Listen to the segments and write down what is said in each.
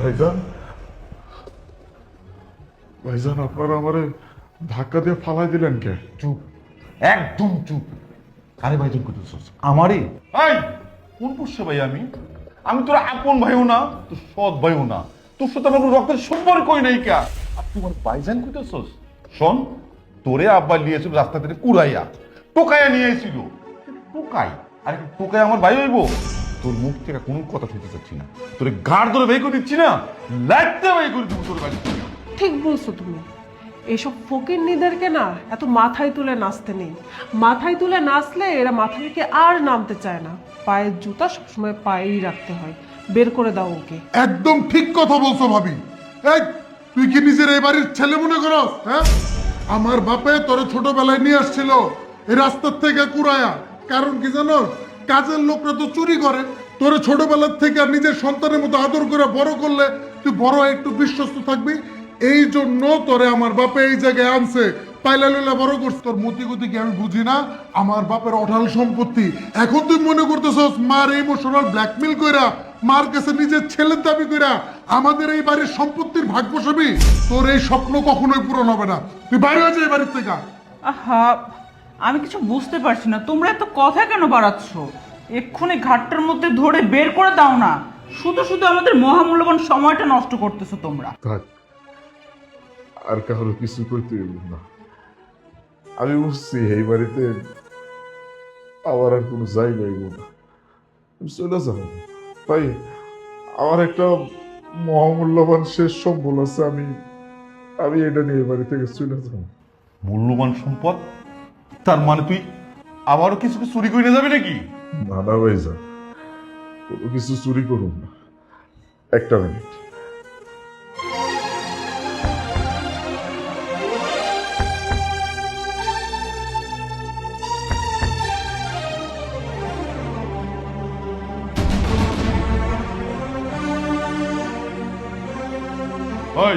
ভাইজান? ভাইজান আপনারা আমারে ধাক্কা দিয়ে ফালাই দিলেন কে? চুপ একদম চুপ। কারে ভাই তুমি করতেছস আমারই? এই কোন পুষছে ভাই আমি? আমি তোর আপন ভাইও না তোর সৎ ভাইও না। তোর সাথে আমার রক্তের সম্পর্কই নেই কা? আর তুই আমার ভাইজান কইতেছস শোন তোরে আব্বা নিয়েছিল রাস্তা থেকে কুড়াইয়া। টোকাইয়া নিয়ে এসেছিল টোকাই? আর টোকাই আমার ভাই হইব? তোর মুখ থেকে কোনো কথা শুনতে চাচ্ছি না। তোরে গাড় ধরে বের করে দিচ্ছি না। লাইটটা বের করে দিব তোর বাড়ি। ঠিক বলছো তুমি। এইসব ফকির নিদেরকে না এত মাথায় তুলে নাচতে নেই। মাথায় তুলে নাচলে এরা মাথা থেকে আর নামতে চায় না। পায়ের জুতা সবসময় পায়েই রাখতে হয়। বের করে দাও ওকে। একদম ঠিক কথা বলছো ভাবি। এই তুই কি নিজের এই বাড়ির ছেলে মনে করস হ্যাঁ? আমার বাপে তোরে ছোটবেলায় নিয়ে আসছিল। এই রাস্তার থেকে কুড়ায়া। কারণ কি জানোস? কাজের লোকরা তো চুরি করে। তোরে ছোটবেলার থেকে নিজের সন্তানের মতো আদর করে বড় করলে তুই বড় একটু বিশ্বস্ত থাকবি। এই জন্য তোরে আমার বাপে এই জায়গায় আনছে। পাইলা লইলা বড় করছে। তোর মতি গতি কি আমি বুঝি না? আমার বাপের অঢাল সম্পত্তি। এখন তুই মনে করতেছস, মার ইমোশনাল ব্ল্যাকমেল কইরা, মার কাছে নিজের ছেলের দাবি কইরা আমাদের এই বাড়ির সম্পত্তির ভাগ বসাবি তোর এই স্বপ্ন কখনোই পূরণ হবে না। তুই বাইরে হয়ে যা এই বাড়ির থেকে। আহা আমি কিছু বুঝতে পারছি না। তোমরা এত কথা কেন বাড়াচ্ছ? এক্ষুনি ঘাটটার মধ্যে ধরে বের করে দাও না। শুধু শুধু আমাদের মহামূল্যবান সময়টা নষ্ট করতেছো তোমরা। থাক আর কারও কিছু করতে না। আমি বুঝছি এই বাড়িতে আমার আর কোনো জায়গা হইব না। আমি চলে যাব তাই আমার একটা মহামূল্যবান শেষ সম্বল আছে আমি আমি এটা নিয়ে এই বাড়ি থেকে চলে যাব। মূল্যবান সম্পদ? তার মানে তুই আবারও কিছু চুরি করে যাবি নাকি? না না ভাইজান কোনো কিছু চুরি করুন না। একটা মিনিট। ওই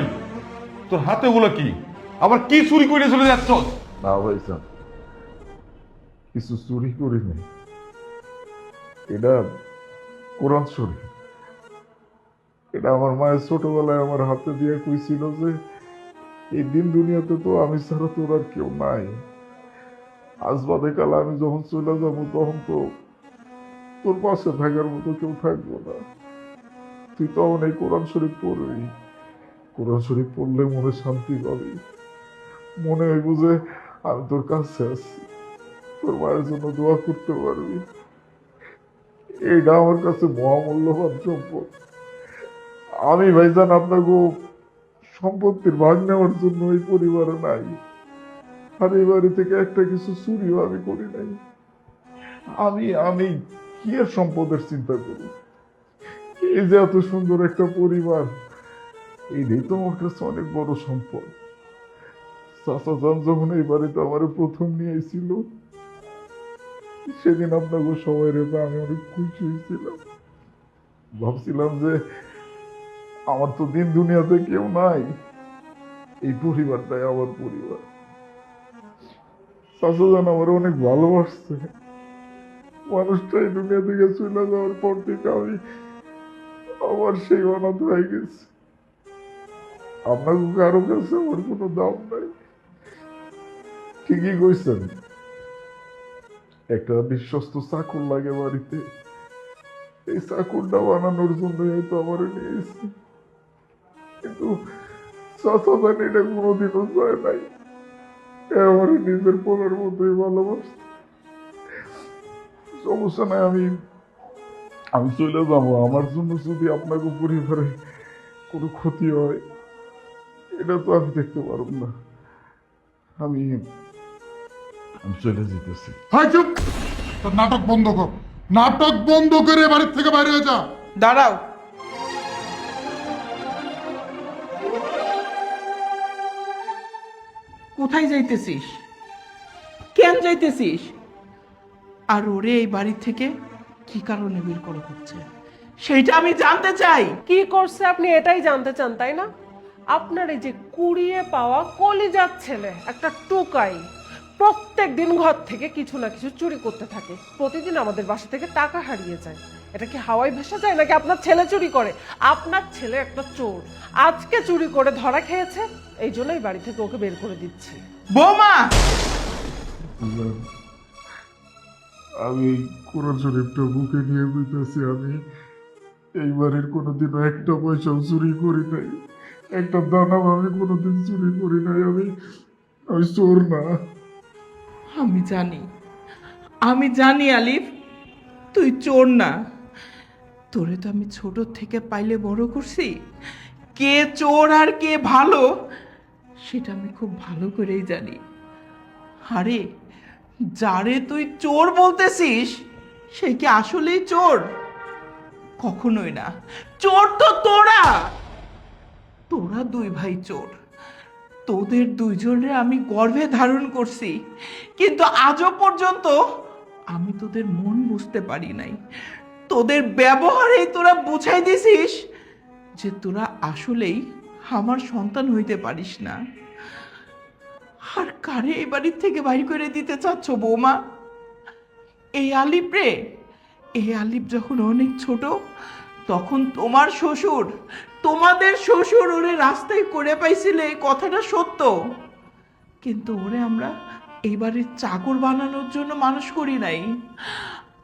তোর হাতে ওগুলো কি? আবার কি চুরি করে চলে যাচ্ছ? না ভাইজান কিছু চুরি করি নাই। এটা কোরআন শরীফ। এটা আমার মায়ের ছোটবেলায় আমার হাতে দিয়ে কইছিল যে, এই দিন দুনিয়াতে তো আমি ছাড়া তোর আর কেউ নাই। আজ বাদে কাল আমি যখন চলে যাব, তখন তো তোর পাশে থাকার মতো কেউ থাকব না। তুই তখন এই কোরআন শরীফ পড়বি। কোরআন শরীফ পড়লে মনে শান্তি পাবি। মনে হইব যে আমি তোর কাছে আছি। তোর মায়ের জন্য দোয়া করতে পারবি। এইটা আমার কাছে মহামূল্যবান সম্পদ। আমি ভাইজান আপনাকে সম্পত্তির ভাগ নেওয়ার জন্য এই পরিবারে নাই। আর এই বাড়ি থেকে একটা কিছু চুরিও আমি করি নাই। আমি আমি কি সম্পদের চিন্তা করি এই যে এত সুন্দর একটা পরিবার, এইটাই তো আমার কাছে অনেক বড় সম্পদ। চাচা যান যখন এই বাড়িতে আমার প্রথম নিয়ে এসেছিল সেদিন আপনাকে সবাই রেখে আমি অনেক খুশি হয়েছিলাম। ভাবছিলাম যে আমার তো দিন দুনিয়াতে কেউ নাই। এই পরিবারটাই আমার পরিবার। যান আমার অনেক ভালোবাসছে। মানুষটা এই দুনিয়া থেকে চলে যাওয়ার পর থেকে আমি আমার সেই অনাথ হয়ে গেছি। আপনাকে কারও কাছে আমার কোনো দাম নাই। ঠিকই কইছেন। একটা বিশ্বস্ত চাকর লাগে বাড়িতে। এই চাকরটা বানানোর জন্য হয়তো আমার নিয়েছি। কিন্তু চাচা জানি এটা কোনোদিনও যায় নাই। আমার নিজের পোলার মতোই ভালোবাসত সমস্যা নাই, আমি আমি চলে যাব। আমার জন্য যদি আপনাকে পরিবারে কোনো ক্ষতি হয়, এটা তো আমি দেখতে পারব না। আমি আমি চলে যেতেছি। হয় চুপ তোর নাটক বন্ধ কর। নাটক বন্ধ করে বাড়ির থেকে বাইরে হয়ে যা। দাঁড়াও। কোথায় যাইতেছিস? কেন যাইতেছিস? আর ওরে এই বাড়ি থেকে কি কারণে বের করা হচ্ছে? সেইটা আমি জানতে চাই। কি করছে আপনি এটাই জানতে চান তাই না? আপনার এই যে কুড়িয়ে পাওয়া কলিজার ছেলে একটা টোকাই। প্রত্যেক দিন ঘর থেকে কিছু না কিছু চুরি করতে থাকে। প্রতিদিন আমাদের বাসা থেকে টাকা হারিয়ে যায়। এটা কি হাওয়াই ভেসে যায় নাকি আপনার ছেলে চুরি করে? আপনার ছেলে একটা চোর। আজকে চুরি করে ধরা খেয়েছে এই জন্যই বাড়ি থেকে ওকে বের করে দিচ্ছি। বৌমা। আমি কোরআন শরীফটা বুকে নিয়ে বুঝতেছি আমি এই বাড়ির কোনোদিনও একটা পয়সাও চুরি করি নাই। একটা দানাও আমি কোনোদিন চুরি করি নাই আমি আমি চোর না। আমি জানি। আমি জানি, আলিফ, তুই চোর না। তোরে তো আমি ছোট থেকে পাইলে বড় করছি। কে চোর আর কে ভালো, সেটা আমি খুব ভালো করেই জানি। আরে, যারে তুই চোর বলতেছিস, সে কি আসলেই চোর? কখনোই না। চোর তো তোরা! তোরা দুই ভাই চোর। তোদের দুইজনে আমি গর্ভে ধারণ করছি, কিন্তু আজও পর্যন্ত আমি তোদের মন বুঝতে পারি নাই। তোদের ব্যবহারেই তোরা বুঝাই দিছিস যে তোরা আসলেই আমার সন্তান হইতে পারিস না। আর কারে এই বাড়ির থেকে বাইর করে দিতে চাচ্ছ বৌমা? এই আলিপ রে, এই আলিপ যখন অনেক ছোট, তখন তোমার শ্বশুর তোমাদের শ্বশুর ওরে রাস্তায় করে পাইছিলে এই কথাটা সত্য। কিন্তু ওরে আমরা এই চাকর বানানোর জন্য মানুষ করি নাই।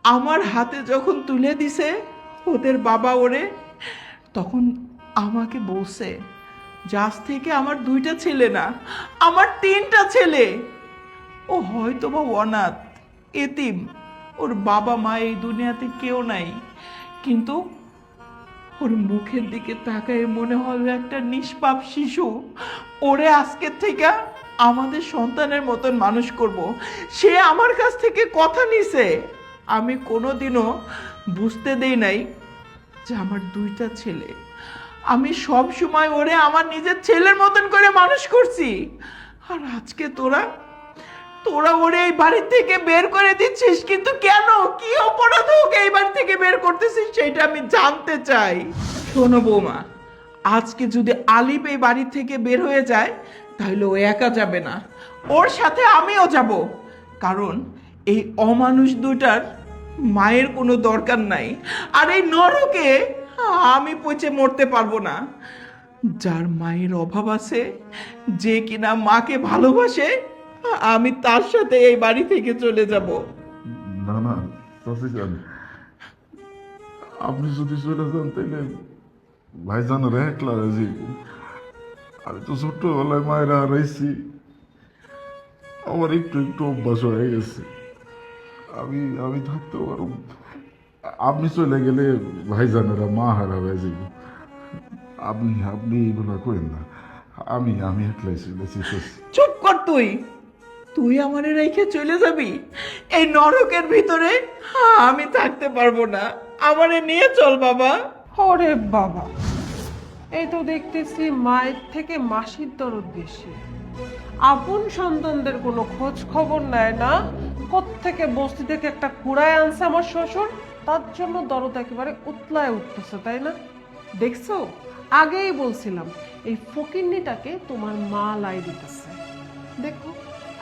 আমার হাতে যখন তুলে দিছে, ওদের বাবা ওরে, তখন আমাকে বলছে যে থেকে আমার দুইটা ছেলে না, আমার তিনটা ছেলে। ও হয়তো বা অনাথ, এতিম, ওর বাবা মা এই দুনিয়াতে কেউ নাই। কিন্তু ওর মুখের দিকে তাকায় মনে হবে একটা নিষ্পাপ শিশু। ওরে আজকের থেকে আমাদের সন্তানের মতন মানুষ করব। সে আমার কাছ থেকে কথা নিছে। আমি কোনোদিনও বুঝতে দেই নাই যে আমার দুইটা ছেলে। আমি সব সময় ওরে আমার নিজের ছেলের মতন করে মানুষ করছি। আর আজকে তোরা তোরা ওরে এই বাড়ি থেকে বের করে দিচ্ছিস, কিন্তু কেন? কি অপরাধ ওকে এই বাড়ি থেকে বের করতেছিস সেটা আমি জানতে চাই। শোনো বৌমা, আজকে যদি আলিপ এই বাড়ি থেকে বের হয়ে যায়, তাহলে ও একা যাবে না। ওর সাথে আমিও যাব। কারণ এই অমানুষ দুটার মায়ের কোনো দরকার নাই। আর এই নরকে আমি পচে মরতে পারব না। যার মায়ের অভাব আছে, যে কিনা মাকে ভালোবাসে আমি তার সাথে এই বাড়ি থেকে চলে যাব। না না চাচি যান আপনি যদি চলে যান তাহলে ভাইজানের একলা রাজি আমি তো ছোট্টবেলায় মায়েরা হারাইছি আমার একটু একটু অভ্যাস হয়ে গেছে। আমি আমি থাকতে পারব। আপনি চলে গেলে ভাইজানেরা মা হারা হারাবে যাব আপনি আপনি এগুলো করেন না। আমি আমি একলাই চলেছি চুপ কর তুই। তুই আমারে রেখে চলে যাবি? এই নরকের ভিতরে? আমি থাকতে পারব না। আমারে নিয়ে চল, বাবা। ওরে বাবা। এই তো দেখতেছি মায়ের থেকে মাসির দরদ বেশি। আপন সন্তানদের কোনো খোঁজ খবর নেয় না। থেকে বস্তি থেকে একটা কুড়ায় আনছে আমার শ্বশুর, তার জন্য দরদ একেবারে উতলায় উঠতেছে, তাই না? দেখছ? আগেই বলছিলাম, এই ফকিন্নিটাকে তোমার মা লাই দিতেছে। দেখো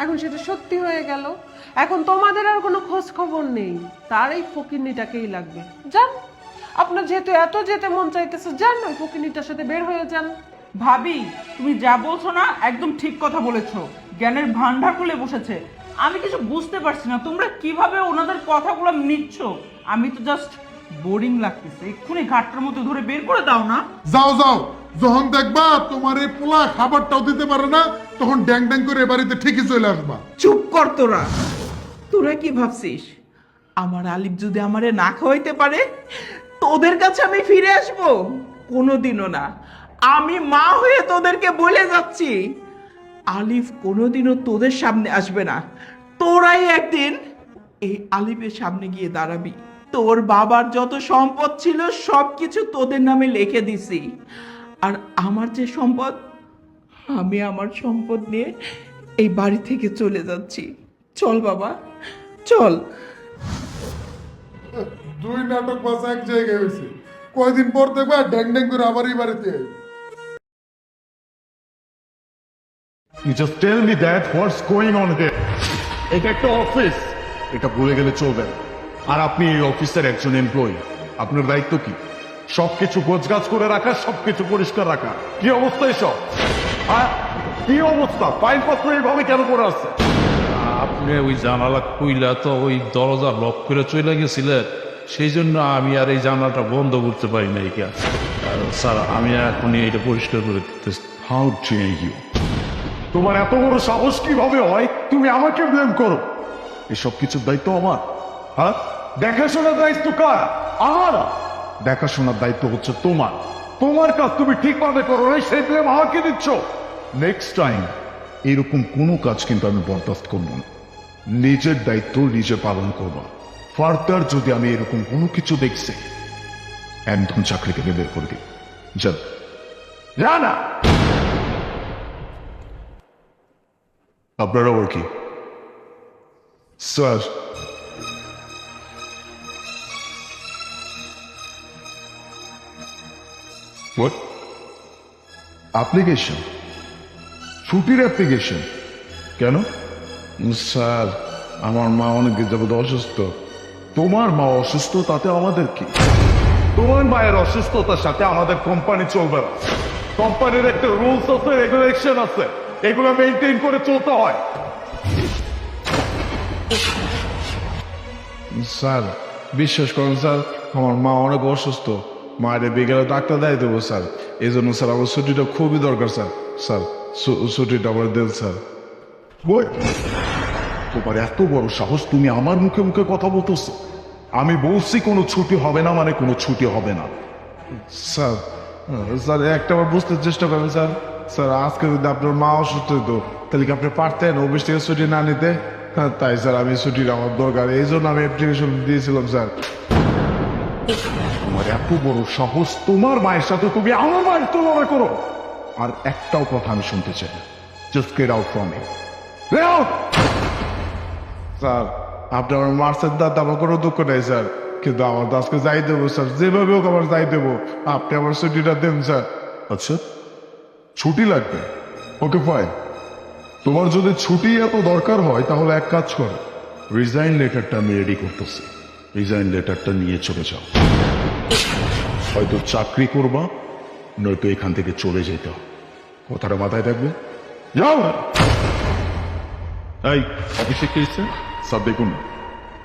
এখন সেটা সত্যি হয়ে গেল। এখন তোমাদের আর কোনো খোঁজ খবর নেই। তার এই ফকিন্নিটাকেই লাগবে। যান। আপনার যেহেতু এত যেতে মন চাইতেছে যান ওই ফকিন্নিটার সাথে বের হয়ে যান। ভাবি তুমি যা বলছো না একদম ঠিক কথা বলেছ। জ্ঞানের ভান্ডার খুলে বসেছে। আমি কিছু বুঝতে পারছি না তোমরা কীভাবে ওনাদের কথাগুলো নিচ্ছ? আমি তো জাস্ট বোরিং লাগতেছে। এক্ষুনি ঘাটটার মধ্যে ধরে বের করে দাও না। যাও যাও। যখন দেখবা তোমার এই পোলা খাবারটাও দিতে পারে না, তখন ড্যাং ড্যাং করে বাড়িতে ঠিকই চলে আসবা। চুপ কর তোরা। তোরা কি ভাবছিস? আমার আলিফ যদি আমারে না খাওয়াইতে পারে, তোদের কাছে আমি ফিরে আসব? কোনোদিনও না। আমি মা হয়ে তোদেরকে বলে যাচ্ছি। আলিফ কোনোদিনও তোদের সামনে আসবে না। তোরাই একদিন এই আলিফের সামনে গিয়ে দাঁড়াবি। তোর বাবার যত সম্পদ ছিল সব কিছু তোদের নামে লিখে দিছি। আর আমার যে সম্পদ আমি আমার সম্পদ নিয়ে এই বাড়ি থেকে চলে যাচ্ছি চল বাবা চল দুই নাটক বাস এক জায়গায় হয়েছে কয়দিন পর দেখবা ড্যাং ড্যাং করে আবার এই বাড়িতে। You just tell me that what's going on here. এটা একটা অফিস এটা ভুলে গেলে চলবে না। আর আপনি এই অফিসের একজন এমপ্লয়ি আপনার দায়িত্ব কি সবকিছু গোছগাছ করে রাখা সবকিছু পরিষ্কার রাখা। কি অবস্থা এসব? হ্যাঁ? কি অবস্থা? ফাইলপত্র এইভাবে কেন করে আসছে আপনি ওই জানালা খুইলা তো ওই দরজা লক করে চলে গেছিলেন। সেই জন্য আমি আর এই জানালাটা বন্ধ করতে পারি না এই স্যার আমি এখনই এটা পরিষ্কার করে দিতেছি। হাউ ইউ তোমার এত বড় সাহস কীভাবে হয়? তুমি আমাকে ব্লেম করো। এসব কিছুর দায়িত্ব আমার। হ্যাঁ? দেখাশোনার দায়িত্ব কার? আমার দেখাশোনার দায়িত্ব হচ্ছে তোমার। তোমার কাজ তুমি ঠিকভাবে করো না সেই ব্লেম আমাকে দিচ্ছ। নেক্সট টাইম এরকম কোনো কাজ কিন্তু আমি বরদাস্ত করব না। নিজের দায়িত্ব নিজে পালন করবা। ফার্দার যদি আমি এরকম কোনো কিছু দেখছি, একদম চাকরি থেকে বের করে দিই যা না আপনারা আবার কি? Sir What? অ্যাপ্লিকেশন ছুটির অ্যাপ্লিকেশন কেন স্যার আমার মা অনেক যাবত অসুস্থ। তোমার মা অসুস্থ তাতে আমাদের কি? তোমার মায়ের অসুস্থতার সাথে আমাদের কোম্পানি চলবে না। কোম্পানির একটা রুলস আছে রেগুলেশন আছে। এগুলো মেনটেন করে চলতে হয়। স্যার বিশ্বাস করুন স্যার আমার মা অনেক অসুস্থ। মায়ের বিকেলে ডাক্তার দেয় দেবো স্যার। এই জন্য স্যার আমার ছুটিটা খুবই দরকার স্যার। স্যার ছুটিটা আমার দেন স্যার। বই তোমার এত বড় সাহস তুমি আমার মুখে মুখে কথা বলতেছো। আমি বলছি কোনো ছুটি হবে না মানে কোনো ছুটি হবে না। স্যার স্যার একটা বার বুঝতে চেষ্টা করেন স্যার। স্যার আজকে যদি আপনার মা অসুস্থ হতো তাহলে কি আপনি পারতেন অফিস থেকে ছুটি না নিতে? হ্যাঁ, তাই স্যার আমি ছুটির আমার দরকার। এই জন্য আমি অ্যাপ্লিকেশন দিয়েছিলাম স্যার। তোমার এত বড় সাহস তোমার মায়ের সাথে তুমি আমার মায়ের তুলনা করো। আর একটাও কথা আমি শুনতে চাই না। Just get out from sir আপনি আমার মার্চের দাঁত আমার কোনো দুঃখ নেই স্যার। কিন্তু আমার তো আজকে যাই দেবো স্যার। যেভাবে হোক আমার যাই দেবো। আপনি আমার ছুটিটা দেন স্যার। আচ্ছা ছুটি লাগবে? ওকে ফাইন তোমার যদি ছুটি এত দরকার হয় তাহলে এক কাজ করো। রিজাইন লেটারটা আমি রেডি করতেছি। রিজাইন লেটারটা নিয়ে চলে যাও। হয়তো চাকরি করবা, নয়তো এখান থেকে চলে যেতে। কথাটা মাথায় থাকবে? যাও। এই, অফিসে কি হয়েছে স্যার, দেখুন,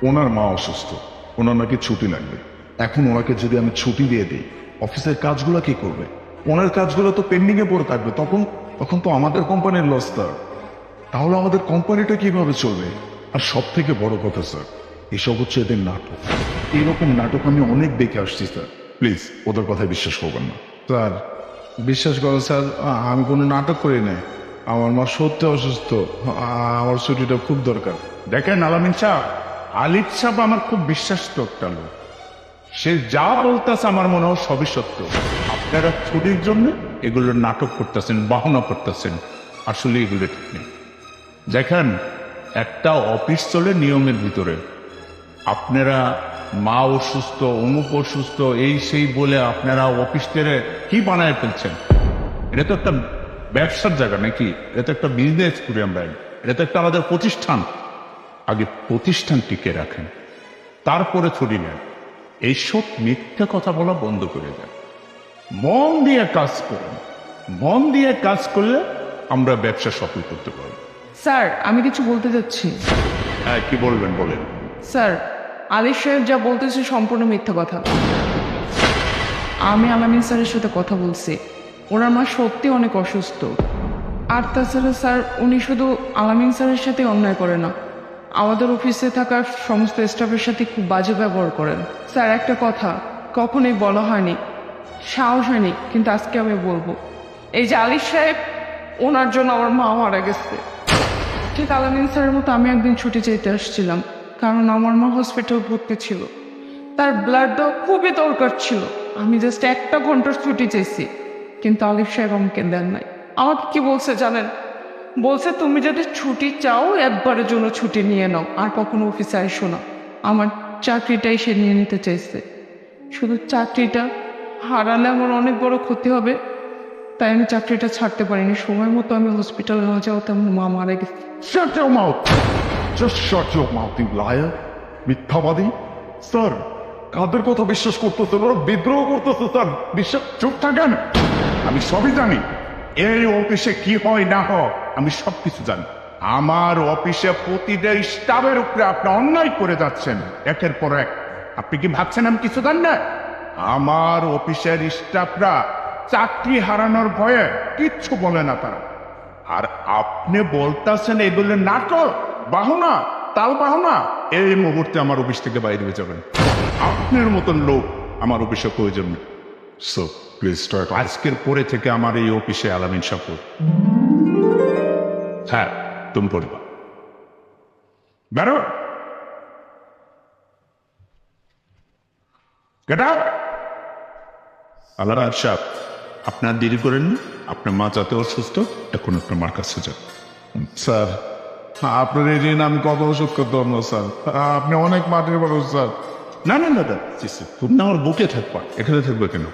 ওনার মা অসুস্থ। ওনার নাকি ছুটি লাগবে। এখন ওনাকে যদি আমি ছুটি দিয়ে দিই, অফিসের কাজগুলো কি করবে? ওনার কাজগুলো তো পেন্ডিং এ পড়ে থাকবে, তখন তখন তো আমাদের কোম্পানির লস তাহলে আমাদের কোম্পানিটা কীভাবে চলবে? আর সব থেকে বড় কথা স্যার এসব হচ্ছে এদের নাটক। এরকম নাটক আমি অনেক দেখে আসছি স্যার। প্লিজ ওদের কথায় বিশ্বাস করবেন না। স্যার বিশ্বাস করো স্যার আমি কোনো নাটক করি নাই। আমার মা সত্যি অসুস্থ। আমার ছুটিটা খুব দরকার। দেখেন আলামিন সাহ আলিফ সাহেব আমার খুব বিশ্বাস্ত একটা লোক। সে যা বলতেছে আমার মনে হয় সবই সত্য। আপনারা ছুটির জন্য এগুলো নাটক করতেছেন বাহনা করতেছেন। আসলে এগুলো ঠিক নেই। দেখেন একটা অফিস চলে নিয়মের ভিতরে। আপনারা মা অসুস্থ অমুক অসুস্থ এই সেই বলে আপনারা অফিস থেকে কি বানায় ফেলছেন? এটা তো একটা ব্যবসার জায়গা নাকি? এটা তো একটা বিজনেস করি আমরা। এটা তো একটা আমাদের প্রতিষ্ঠান। আগে প্রতিষ্ঠান টিকে রাখেন। তারপরে ছুটি নেন। এইসব মিথ্যা কথা বলা বন্ধ করে দেন। মন দিয়ে কাজ করুন। মন দিয়ে কাজ করলে আমরা ব্যবসা সফল করতে পারব। স্যার আমি কিছু বলতে যাচ্ছি। হ্যাঁ কি বলবেন বলেন। স্যার আলিফ সাহেব যা বলতেছে সম্পূর্ণ মিথ্যা কথা। আমি আলামিন স্যারের সাথে কথা বলছি। ওনার মা সত্যি অনেক অসুস্থ। আর তাছাড়া স্যার, উনি শুধু আলামিন স্যারের সাথে অন্যায় করে না, আমাদের অফিসে থাকা সমস্ত স্টাফের সাথে খুব বাজে ব্যবহার করেন। স্যার, একটা কথা, কখনোই বলা হয়নি, সাহস হয়নি, কিন্তু আজকে আমি বলব। এই যে আলিফ সাহেব, ওনার জন্য আমার মা মারা গেছে। ঠিক আলামিন স্যারের মতো আমি একদিন ছুটি চাইতে আসছিলাম। কারণ আমার মা হসপিটাল ভর্তি ছিল। তার ব্লাড খুবই দরকার ছিল। আমি জাস্ট একটা ঘণ্টার ছুটি চাইছি। কিন্তু আলিফ সাহেব আমাকে দেন নাই। আমাকে কি বলছে জানেন? বলছে, তুমি যদি ছুটি চাও, একবারের জন্য ছুটি নিয়ে নাও। আর কখনো অফিসে আইসো না। আমার চাকরিটাই সে নিয়ে নিতে চাইছে। শুধু চাকরিটা হারালে আমার অনেক বড় ক্ষতি হবে। তাই আমি চাকরিটা ছাড়তে পারিনি। সময় মতো আমি হসপিটালে না যাওয়াতে আমার মা মারা গেছে! Just shut your mouth, you liar! মিথ্যাবাদী স্যার কাদের কথা বিশ্বাস করতেছে ওরা বিদ্রোহ করতেছে স্যার। বিশ্বাস চুপ থাকেন। আমি সবই জানি। এই অফিসে কি হয় না হয় আমি সব কিছু জানি। আমার অফিসে প্রতিটা স্টাফের উপরে আপনি অন্যায় করে যাচ্ছেন। একের পর এক। আপনি কি ভাবছেন আমি কিছু জানি না? আমার অফিসের স্টাফরা চাকরি হারানোর ভয়ে কিচ্ছু বলে না তারা। আর আপনি বলতেছেন এগুলো নাটক। বাহনা তাল বাহনা। এই মুহূর্তে আমার অফিস থেকে বাইরে হয়ে যাবেন। আপনার মতন লোক আমার অফিসে প্রয়োজন সো প্লিজ স্টার্ট আজকের পরে থেকে আমার এই অফিসে আলামিন সাপুর হ্যাঁ তুমি পড়বা বেরো। গেট আল্লাহ সাহেব আপনার দেরি করেন আপনার মা যাতে অসুস্থ এখন আপনার মার কাছে যান। স্যার আপনার এই ঋণ আমি কত ওষুধ করতে পারব স্যার আপনি অনেক মাটির বড় স্যার না না দাদা তুমি আমার বুকে থাকবা এখানে থাকবে কেন